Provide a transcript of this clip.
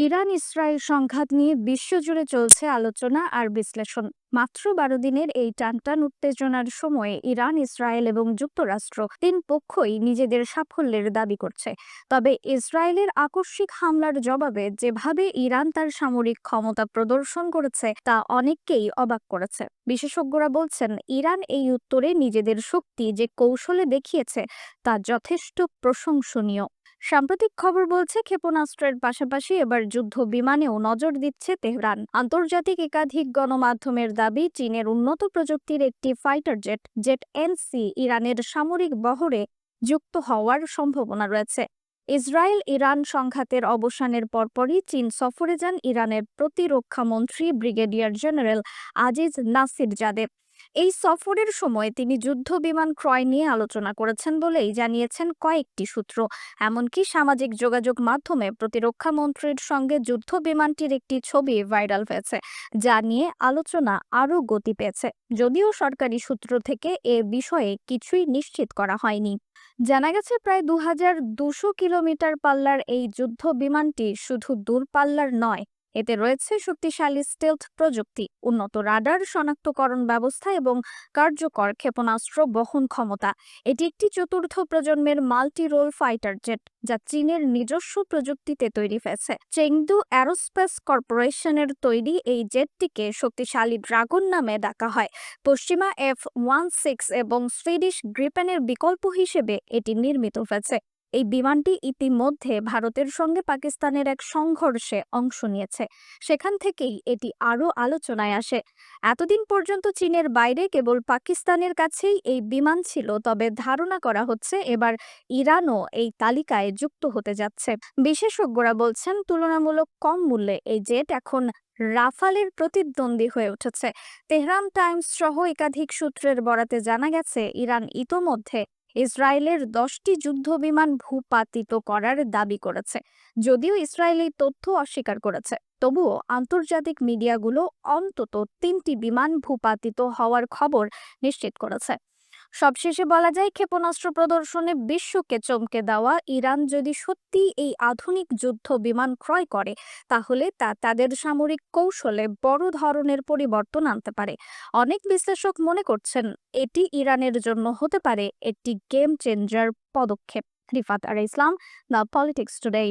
Iran Israel সংঘাত নিয়ে বিশ্বজুড়ে চলছে আলোচনা আর বিশ্লেষণ। মাত্র বারো দিনের এই টানটান উত্তেজনার সময়ে ইরান ইসরায়েল এবং যুক্তরাষ্ট্র তিন পক্ষই নিজেদের সাফল্যের দাবি করছে। তবে ইসরায়েলের আকস্মিক হামলার জবাবে যেভাবে ইরান তার সামরিক ক্ষমতা প্রদর্শন করেছে, তা অনেককেই অবাক করেছে। বিশেষজ্ঞরা বলছেন, ইরান এই উত্তরে নিজেদের শক্তি যে কৌশলে দেখিয়েছে, তা যথেষ্ট প্রশংসনীয়। সাম্প্রতিক খবর বলছে, ক্ষেপণাস্ত্রের পাশাপাশি এবার যুদ্ধ বিমানেও নজর দিচ্ছে তেহরান। আন্তর্জাতিক একাধিক গণমাধ্যমের দাবি, চীনের উন্নত প্রযুক্তির একটি ফাইটার জেট জেট এনসি ইরানের সামরিক বহরে যুক্ত হওয়ার সম্ভাবনা রয়েছে। ইসরায়েল ইরান সংঘাতের অবসানের পরপরই চীন সফরে যান ইরানের প্রতিরক্ষা মন্ত্রী brigadier general Aziz Nasirzadeh এই সফরের সময় তিনি যুদ্ধ বিমান ক্রয় নিয়ে আলোচনা করেছেন বলেই জানিয়েছেন কয়েকটি সূত্র। এমনকি সামাজিক যোগাযোগ মাধ্যমে প্রতিরক্ষা মন্ত্রীর সঙ্গে যুদ্ধ বিমানটির একটি ছবি ভাইরাল হয়েছে, যা নিয়ে আলোচনা আরও গতি পেয়েছে। যদিও সরকারি সূত্র থেকে এ বিষয়ে কিছুই নিশ্চিত করা হয়নি। জানা গেছে প্রায় দু কিলোমিটার পাল্লার এই যুদ্ধ বিমানটি শুধু দূরপাল্লার নয় এতে রয়েছে শক্তিশালী স্টেলথ প্রযুক্তি, উন্নত রাডার শনাক্তকরণ ব্যবস্থা এবং কার্যকর ক্ষেপণাস্ত্র বহন ক্ষমতা। এটি একটি চতুর্থ প্রজন্মের মাল্টি রোল ফাইটার জেট যা চীনের নিজস্ব প্রযুক্তিতে তৈরি হয়েছে। চেংদু অ্যারোস্পেস কর্পোরেশনের তৈরি এই জেটটিকে শক্তিশালী ড্রাগন নামে ডাকা হয়। পশ্চিমা এফ ওয়ান সিক্স এবং সুইডিশ গ্রিপেনের বিকল্প হিসেবে এটি নির্মিত হয়েছে। এই বিমানটি ইতিমধ্যে ভারতের সঙ্গে পাকিস্তানের এক সংঘর্ষে অংশ নিয়েছে। সেখান থেকেই এটি আরও আলোচনায় আসে। এতদিন পর্যন্ত চীনের বাইরে কেবল পাকিস্তানের কাছেই এই বিমান ছিল, তবে ধারণা করা হচ্ছে এবার ইরানও এই তালিকায় যুক্ত হতে যাচ্ছে। বিশেষজ্ঞরা বলছেন, তুলনামূলক কম মূল্যে এই জেট এখন রাফালের প্রতিদ্বন্দ্বী হয়ে উঠেছে। তেহরান টাইমস সহ একাধিক সূত্রের বরাতে জানা গেছে, ইরান ইতোমধ্যে ইসরায়েলের দশটি যুদ্ধবিমান ভূপাতিত করার দাবি করেছে। যদিও ইসরায়েল এই তথ্য অস্বীকার করেছে, তবুও আন্তর্জাতিক মিডিয়াগুলো অন্তত তিনটি বিমান ভূপাতিত হওয়ার খবর নিশ্চিত করেছে। সবশেষে বলা যায়, ক্ষেপণাস্ত্র প্রদর্শনে বিশ্বকে চমকে দেওয়া ইরান যদি সত্যি এই আধুনিক যুদ্ধ বিমান ক্রয় করে, তাহলে তা তাদের সামরিক কৌশলে বড় ধরনের পরিবর্তন আনতে পারে। অনেক বিশ্লেষক মনে করছেন, এটি ইরানের জন্য হতে পারে একটি গেম চেঞ্জার পদক্ষেপ। রিফাত আর ইসলাম, দ্য পলিটিক্স টুডে।